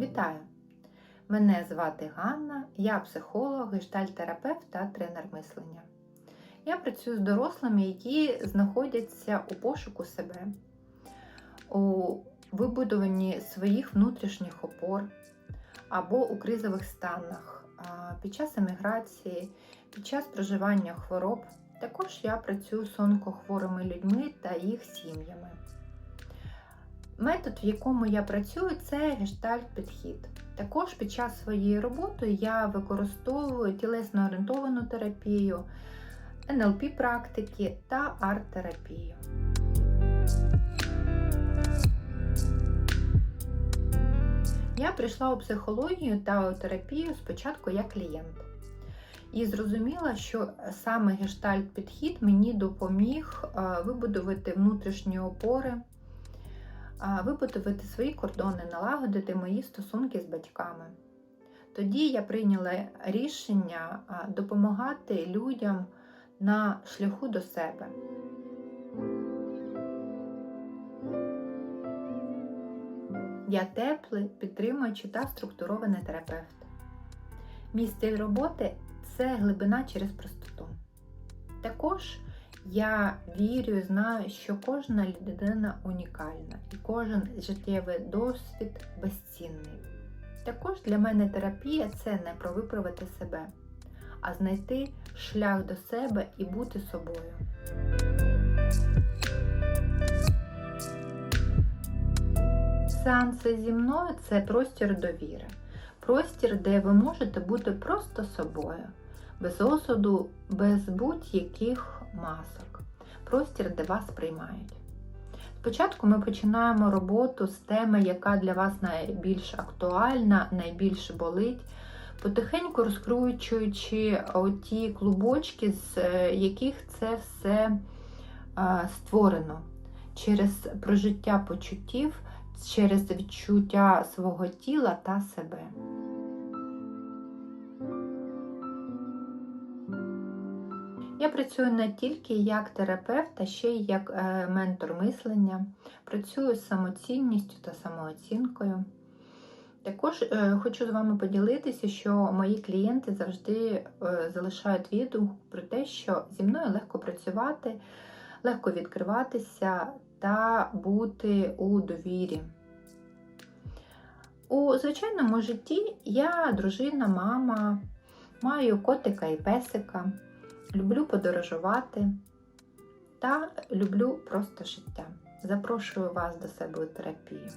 Вітаю! Мене звати Ганна, я психолог, гештальтерапевт та тренер мислення. Я працюю з дорослими, які знаходяться у пошуку себе, у вибудованні своїх внутрішніх опор або у кризових станах під час еміграції, під час проживання хвороб. Також я працюю з онкохворими людьми та їх сім'ями. Метод, в якому я працюю, це гештальт-підхід. Також під час своєї роботи я використовую тілесно орієнтовану терапію, НЛП практики та арт-терапію. Я прийшла у психологію та у терапію спочатку як клієнт. І зрозуміла, що саме гештальт-підхід мені допоміг вибудувати внутрішні опори вибудувати свої кордони, налагодити мої стосунки з батьками. Тоді я прийняла рішення допомагати людям на шляху до себе. Я теплий, підтримуючий та структурований терапевт. Мій стиль роботи це глибина через простоту. Також я вірю знаю, що кожна людина унікальна і кожен життєвий досвід безцінний. Також для мене терапія це не про виправити себе, а знайти шлях до себе і бути собою. Сеанси зі мною це простір довіри, простір, де ви можете бути просто собою, без осуду, без будь-яких масок, простір, де вас приймають. Спочатку ми починаємо роботу з теми, яка для вас найбільш актуальна, найбільш болить, потихеньку розкручуючи ті клубочки, з е, яких це все створено через прожиття почуттів, через відчуття свого тіла та себе. Я працюю не тільки як терапевт, а ще й як е, ментор мислення. Працюю з самоцінністю та самооцінкою. Також е, хочу з вами поділитися, що мої клієнти завжди е, залишають відгук про те, що зі мною легко працювати, легко відкриватися та бути у довірі. У звичайному житті я дружина, мама, маю котика і песика люблю подорожувати та люблю просто життя. Запрошую вас до себе у терапію.